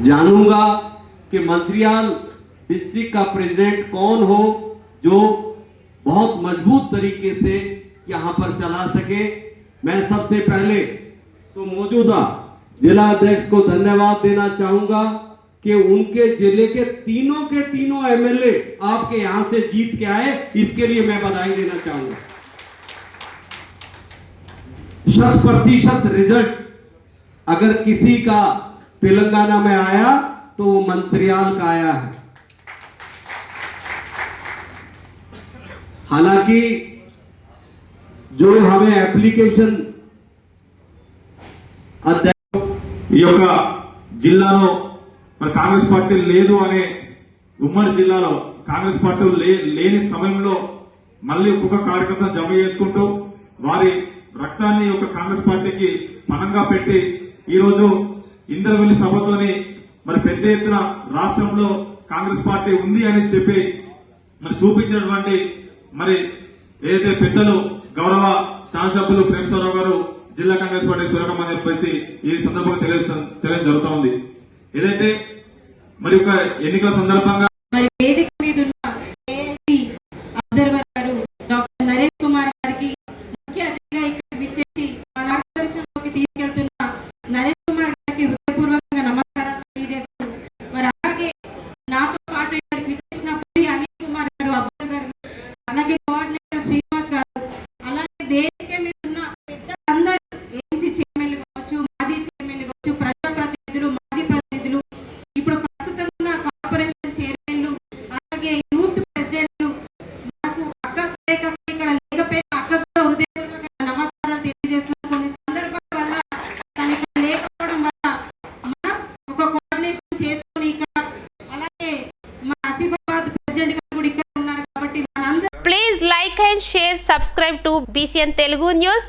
जानूँगा कि मंत्रियाल डिस्ट्रिक्ट का प्रेसिडेंट कौन हो जो बहुत मज़बूत तरीके से यहाँ पर चला सके। मैं सबसे पहले तो मौजूदा जिला अध्यक्ष को धन्यवाद देना चाहूँगा कि उनके ज़िले के तीनों के तीनों एमएलए आपके यहाँ से जीत के आए, इसके लिए मैं बधाई देना चाहूँगा। शत प्रतिशत रिज़ल्ट अगर किसी का तेलंगाना में आया तो वो मंत्रियाल का आया है हालांकि जो हमें एप्लीकेशन अध्यक्ष ఈ యొక్క జిల్లాలో మరి కాంగ్రెస్ పార్టీ లేదు అనే ఉమ్మడి జిల్లాలో కాంగ్రెస్ పార్టీ లే లేని సమయంలో మళ్ళీ ఒక్కొక్క కార్యకర్తను జమ చేసుకుంటూ వారి రక్తాన్ని ఈ యొక్క కాంగ్రెస్ పార్టీకి పణంగా పెట్టి ఈరోజు ఇంద్రవెల్లి సభతోనే మరి పెద్ద ఎత్తున రాష్ట్రంలో కాంగ్రెస్ పార్టీ ఉంది అని చెప్పి మరి చూపించినటువంటి మరి ఏదైతే పెద్దలు గౌరవ శాసనసభ్యులు ప్రేమస్వరరావు గారు జిల్లా కాంగ్రెస్ పార్టీ సురకం అని చెప్పేసి ఈ సందర్భంగా తెలియ తెలియడం జరుగుతూ ఉంది. ఏదైతే మరి ఒక ఎన్నికల సందర్భంగా ప్రజాప్రతినిధులు మాజీ ప్రతినిధులు ఇప్పుడు ప్రస్తుతం ఉన్న కార్పొరేషన్ చైర్మన్లు అలాగే యూత్ ప్రెసిడెంట్లు మనకు అక్క సురేఖ ఇక్కడ లేకపోయినా అక్కతో హృదయపూర్వక నమస్కారాలు తెలియజేస్తున్న కొన్ని సందర్భాల వల్ల తను ఇక్కడ లేకపోవడం వల్ల మనం ఒక కోఆర్డినేషన్ చేసుకుని ఇక్కడ అలాగే మా ఆసిఫాబాద్ ప్రెసిడెంట్ గారు కూడా ఇక్కడ ఉన్నారు కాబట్టి మనందరూ Please like and share subscribe to BCN Telugu news